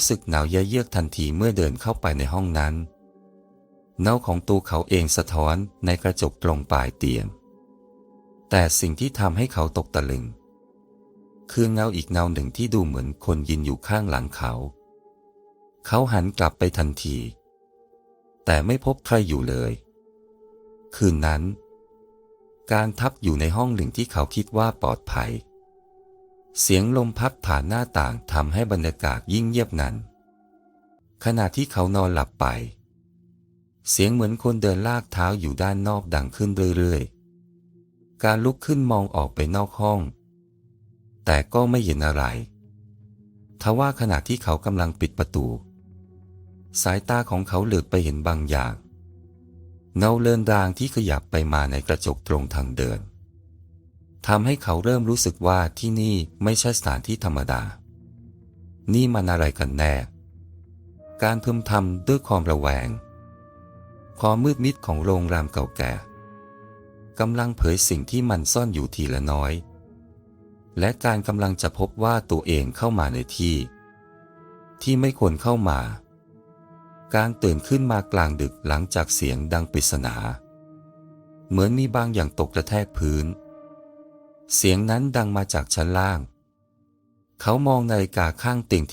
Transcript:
รู้สึกหนาวเยือกทันทีเมื่อเดินเข้าไปในห้องนั้น เงาของตัวเขาเองสะท้อนในกระจกตรงปลายเตียง แต่สิ่งที่ทำให้เขาตกตะลึง คือเงาอีกเงาหนึ่งที่ดูเหมือนคนยืนอยู่ข้างหลังเขา เขาหันกลับไปทันที แต่ไม่พบใครอยู่เลย คืนนั้น การทับอยู่ในห้องหนึ่งที่เขาคิดว่าปลอดภัย เสียงลมพัดผ่านหน้าต่างทำให้บรรยากาศยิ่งเงียบงันขณะที่เขานอนหลับไป เสียงเหมือนคนเดินลากเท้าอยู่ด้านนอกดังขึ้นเรื่อยๆ การลุกขึ้นมองออกไปนอกห้อง แต่ก็ไม่เห็นอะไร ทว่าขณะที่เขากำลังปิดประตู สายตาของเขาเหลือบไปเห็นบางอย่างเงาเลือนรางที่ขยับไปมาในกระจกตรงทางเดิน ทำให้เขาเริ่มรู้สึกว่าที่นี่ไม่ใช่สถานที่ธรรมดา นี่มันอะไรกันแน่ การพึมพำด้วยความระแวง ความมืดมิดของโรงแรมเก่าแก่กำลังเผยสิ่งที่มันซ่อนอยู่ทีละน้อย และการกำลังจะพบว่าตัวเองเข้ามาในที่ ที่ไม่ควรเข้ามา การตื่นขึ้นมากลางดึกหลังจากเสียงดังปริศนา เหมือนมีบางอย่างตกกระแทกพื้น เสียงนั้นดังมาจากชั้นล่าง เขามองนาฬิกาข้างติ่งที่